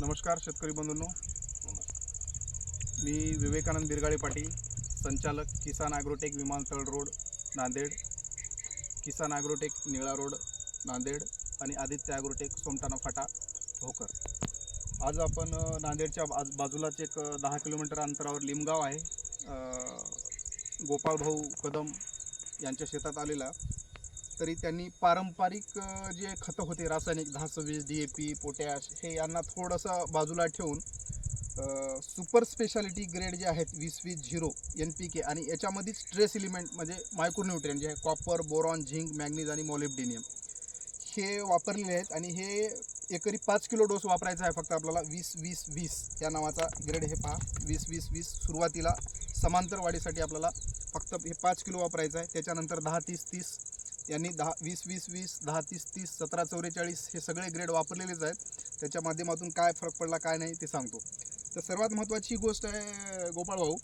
नमस्कार शेतकरी बंधूंनो. मी विवेकानंद बिरगाळे पाटील संचालक किसान ॲग्रोटेक विमानतळ road Nanded. Kisan Agrotech Nila road Nanded. आणि आदित्य ॲग्रोटेक सोमटाणा फाटा भोकर. आज आपण नांदेडच्या बाज बाजूलाच एक दहा किलोमीटर अंतरावर लिमगाव आहे. गोपाळभाऊ गोपाळ भाऊ कदम यांच्या शेतात आलेला. तरी त्यांनी पारंपरिक जे खतं होते रासायनिक दहा सव्वीस डी ए पी पोटॅश हे यांना थोडंसं बाजूला ठेवून सुपर स्पेशालिटी ग्रेड जे आहेत वीस वीस झिरो एन पी के आणि याच्यामध्येच ट्रेस एलिमेंट म्हणजे मायक्रोन्युट्रियन जे आहे कॉपर बोरॉन झिंक मॅग्नीज आणि मॉलिब्डेनियम हे वापरलेले आहेत आणि हे एकरी पाच किलो डोस वापरायचा आहे फक्त आपल्याला वीस वीस वीस या नावाचा ग्रेड हे पहा वीस वीस वीस सुरुवातीला समांतर वाढीसाठी आपल्याला फक्त हे पाच किलो वापरायचं आहे त्याच्यानंतर दहा तीस तीस यांनी दहा वीस वीस वीस दहा तीस तीस सतरा चौवेचाळीस हे सगळे ग्रेड वापरलेलेच आहेत. त्याच्या माध्यमातून काय फरक पडला काय नाही ते सांगतो. तर सर्वात महत्त्वाची गोष्ट आहे गोपाळ भाऊ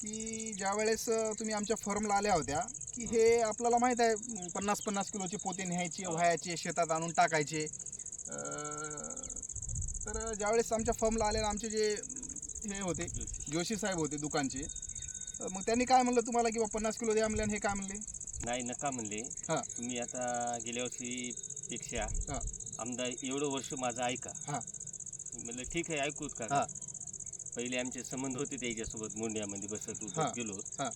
की ज्यावेळेस वेळेस तुम्ही आमच्या फर्मला आल्या होत्या की हे आपल्याला माहीत आहे पन्नास पन्नास किलोचे पोते न्यायचे व्हायचे शेतात आणून टाकायचे. तर ज्यावेळेस आमच्या फर्मला आल्या आमचे जे हे होते जोशी साहेब होते दुकानचे मग त्यांनी काय म्हणलं तुम्हाला की पन्नास किलो द्या म्हणले आणि हे काय म्हणले? नाही नका म्हणले हा. तुम्ही आता गेल्या वर्षी पेक्षा हा. आमदा एवढं वर्ष माझं ऐका हा. म्हणलं ठीक आहे ऐकूत का हा. पहिले आमचे संबंध होते त्याच्यासोबत मोंड्यामध्ये बसत हा. होतो गेलो हा.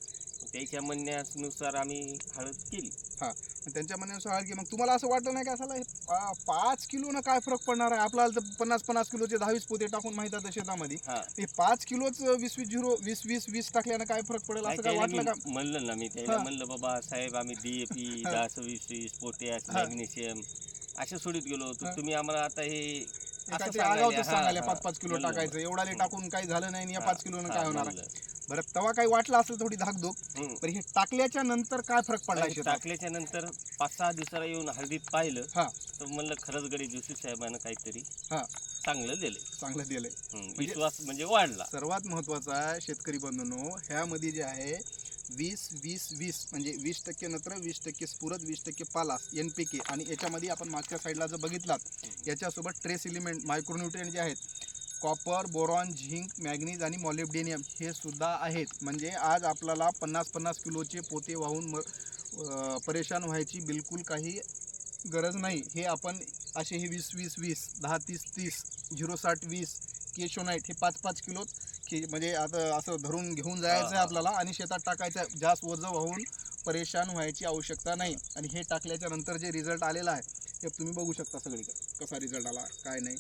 त्याच्या म्हणण्यानुसार आम्ही हळद केली आणि त्यांच्या म्हणण्यानुसार की मग तुम्हाला असं वाटलं नाही का असाला हे पा- पाच किलोनं काय फरक पडणार आहे आपल्याला तर पन्नास पन्नास किलोचे दहावीस पोते टाकून माहीत आहे शेतामध्ये हा ते पाच किलोच वीस वीस झिरो वीस वीस वीस टाकल्यानं काय फरक पडेल असं काय त्याला वाटलं का मी म्हणलं ना मी त्याला हा. म्हणलं बाबा साहेब आम्ही डीएपी हा. दहा सव्वीस वीस पोटॅश हा. मॅग्नेशियम असे सोडित गेलो हा. तर तुम्ही आम्हाला आता हे काय ते सांगायले. पाच पाच किलो टाकायचं एवढाले. टाकून काही झालं नाही आणि या पाच किलोनं हा, काय होणार. बरं तेव्हा काही वाटलं असेल थोडी धाकधूक. पण हे टाकल्याच्या नंतर काय फरक पडला टाकल्याच्या नंतर पाच सहा दिवसाला येऊन हळदीत पाहिलं हा. तर म्हणलं खरंच गडी जोशी साहेबांना काहीतरी हा. चांगलं दिलंय चांगलं दिलंय हम्म, विश्वास म्हणजे वाढला सर्वात महत्त्वाचं आहे शेतकरी बंधूंनो ह्यामध्ये जे आहे वीस वीस वीस म्हणजे वीस टक्के नत्र वीस टक्के स्फुरद वीस टक्के पालास एन पी के आणि याच्यामध्ये आपण मागच्या साईडला जर बघितलात याच्यासोबत ट्रेस इलिमेंट मायक्रोन्युट्रियन जे आहेत कॉपर बोरॉन झिंक मॅग्नीज आणि मॉलिब्डेनियम हे सुद्धा आहेत. म्हणजे आज आपल्याला पन्नास पन्नास किलोचे पोते वाहून म परेशान व्हायची बिलकुल काही गरज नाही. हे आपण असे हे वीस वीस वीस दहा तीस तीस झिरो साठ वीस केशोनाईट हे पाच पाच किलो की म्हणजे आता असं धरून घेऊन जायचं आहे. आपल्याला आणि शेतात टाकायचं जास्त वजं वाहून परेशान व्हायची आवश्यकता नाही. आणि हे टाकल्याच्या नंतर जे रिझल्ट आलेला आहे ते तुम्ही बघू शकता सगळीकडे. कसा रिझल्ट आला काय नाही.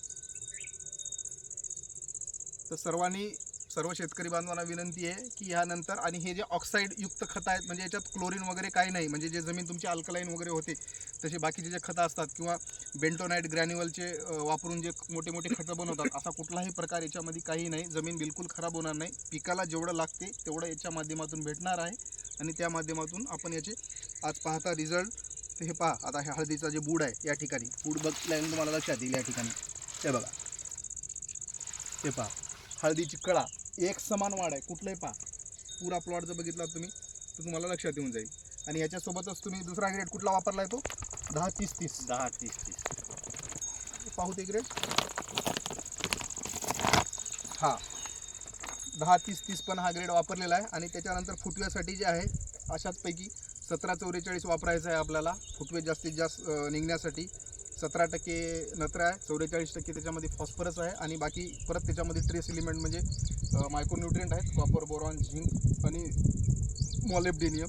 तर सर्वांनी सर्व शेतकरी बांधवांना विनंती आहे की ह्यानंतर आणि हे जे ऑक्साईड युक्त खतं आहेत म्हणजे याच्यात क्लोरीन वगैरे काही नाही म्हणजे जे जमीन तुमची अल्कलाईन वगैरे होते तसे बाकीचे जे खतं असतात किंवा बेंटोनाईट ग्रॅन्युअलचे वापरून जे मोठे मोठे खतं बनवतात असा कुठलाही प्रकार याच्यामध्ये काही नाही. जमीन बिलकुल खराब होणार नाही. पिकाला जेवढं लागते तेवढं याच्या माध्यमातून भेटणार आहे आणि त्या माध्यमातून आपण याचे आज पाहता रिझल्ट तर हे पहा आता हे हळदीचा जे बूड आहे या ठिकाणी. बूड बघल्याने तुम्हाला लक्षात येईल या ठिकाणी. हे बघा. हे पहा. हळदीची कळा. एक समान वाढ आहे कुठलंही पहा. पुरा प्लॉट जर बघितला तुम्ही तर तुम्हाला लक्षात येऊन जाईल. आणि याच्यासोबतच तुम्ही दुसरा ग्रेड कुठला वापरला आहे तो? दहा तीस तीस. दहा तीस तीस. पाहू ते ग्रेड हा. दहा तीस तीस पण हा ग्रेड वापरलेला आहे. आणि त्याच्यानंतर फुटव्यासाठी जे आहे अशाच पैकी सतरा चौवेचाळीस वापरायचं आहे आपल्याला. फुटवे जास्तीत जास्त निघण्यासाठी सतरा टक्के नत्र आहे चौवेचाळीस टक्के त्याच्यामध्ये फॉस्फरस आहे. आणि बाकी परत त्याच्यामध्ये ट्रेस एलिमेंट म्हणजे मायक्रोन्युट्रियंट आहेत कॉपर बोरॉन झिंक आणि मॉलेब्डेनियम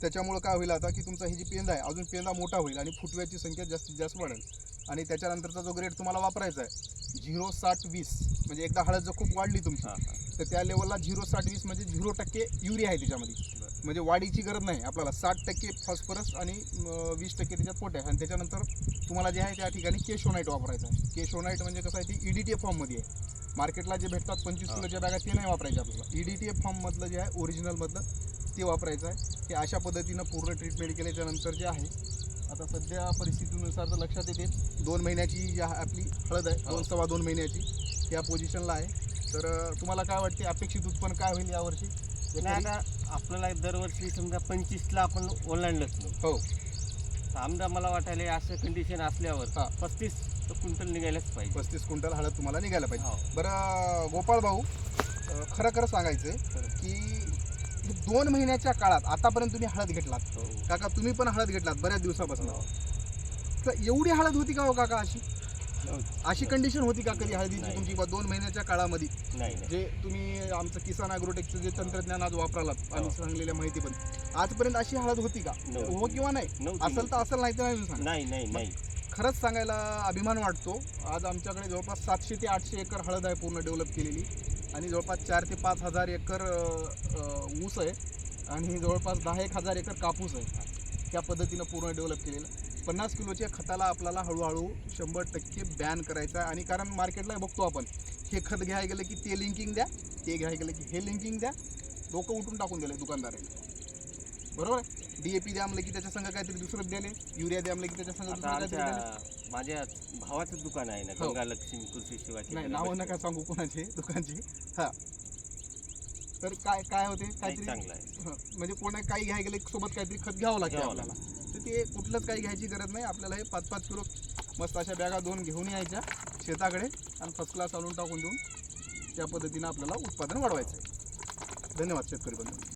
त्याच्यामुळं काय होईल आता की तुमचा ही जी पेंदा आहे अजून पेंदा मोठा होईल आणि फुटव्याची संख्या जास्तीत जास्त वाढेल. आणि त्याच्यानंतरचा जो ग्रेड तुम्हाला वापरायचा आहे झिरो साठ वीस म्हणजे एकदा हळद जर खूप वाढली तुमची तर त्या लेवलला झिरो साठ वीस म्हणजे झिरो टक्के युरिया आहे त्याच्यामध्ये. म्हणजे वाढीची गरज नाही आपल्याला. साठ टक्के फॉस्फरस आणि वीस टक्के त्याच्यात पोट आहे आणि त्याच्यानंतर तुम्हाला जे आहे त्या ठिकाणी केशोनाईट वापरायचं आहे. केशोनाईट म्हणजे कसं आहे ती ई डी टी एफ फॉर्ममध्ये आहे. मार्केटला जे भेटतात पंचवीस. किलोच्या बॅगा ते नाही वापरायचे आपल्याला. ई डी टी एफ फॉर्ममधलं जे आहे ओरिजिनलमधलं ते वापरायचं आहे. ते अशा पद्धतीनं पूर्ण ट्रीटमेंट केल्याच्यानंतर जे आहे आता सध्या परिस्थितीनुसार तर लक्षात येते. दोन महिन्याची जी आपली हळद आहे दोन. सव्वा दोन महिन्याची या पोझिशनला आहे. तर तुम्हाला काय वाटते? अपेक्षित उत्पन्न काय होईल यावर्षी? नाही? आता आपल्याला दरवर्षी समजा पंचवीसला आपण ओलांडलंच नाही हो. आमदा मला वाटायला असं कंडिशन असल्यावर. पस्तीस क्विंटल निघायलाच पाहिजे पस्तीस क्विंटल हळद तुम्हाला निघायला पाहिजे हो. बरं गोपाळ भाऊ खरं खरं सांगायचं की दोन महिन्याच्या काळात आतापर्यंत तुम्ही हळद घेतलात हो. काका तुम्ही पण हळद घेतलात बऱ्याच दिवसापासून हो. तर एवढी हळद होती का हो काका अशी. अशी कंडिशन होती का कधी हळदीची. तुमची? बा दोन महिन्याच्या काळामध्ये. नाही नाही. जे तुम्ही आमचं किसान अॅग्रोटेकचं जे तंत्रज्ञान आज वापरालात आणि हो. सांगलेल्या माहिती पण आजपर्यंत अशी हळद होती का? नव्हती. हो किंवा नाही? नव्हती. असेल तर असेल नाही तर नाही सांगा नाही नाही नाही. खरंच सांगायला अभिमान वाटतो. आज आमच्याकडे जवळपास सातशे ते आठशे एकर हळद आहे पूर्ण डेव्हलप केलेली. आणि जवळपास चार ते पाच हजार एकर अ, अ, ऊस आहे. आणि जवळपास दहा एक हजार एकर कापूस आहे. त्या पद्धतीनं पूर्ण डेव्हलप केलेलं. पन्नास किलोच्या खताला आपल्याला हळूहळू शंभर टक्के बॅन करायचं आहे. आणि कारण मार्केटला बघतो आपण हे खत घ्यायला गेलं की ते लिंकिंग द्या ते घ्यायला गेलं की हे लिंकिंग द्या डोकं उठून टाकून दिलं दुकानदाराने. बरोबर? डी ए पी द्या म्हणलं की त्याच्या संग काहीतरी दुसरं द्याले युरिया द्या म्हणलं की त्याच्या काहीतरी आमच्या माझ्या भावाचं दुकान आहे ना हो. गंगा लक्ष्मी कृषी सेवा नाही नावं. नका सांगू कोणाची दुकानची. हा. तर काय काय होते? काहीतरी चांगलं आहे. म्हणजे कोणा काही घ्यायला गेले सोबत काहीतरी खत घ्यावं लागतं घ्यावं आपल्याला. ते कुठलंच काही घ्यायची गरज नाही. आपल्याला हे पाच पाच किलो मस्त अशा बॅगा दोन घेऊन यायच्या शेताकडे आणि फर्स्ट क्लास आणून टाकून देऊन त्या पद्धतीनं आपल्याला उत्पादन वाढवायचं आहे. धन्यवाद शेतकरी बंधू.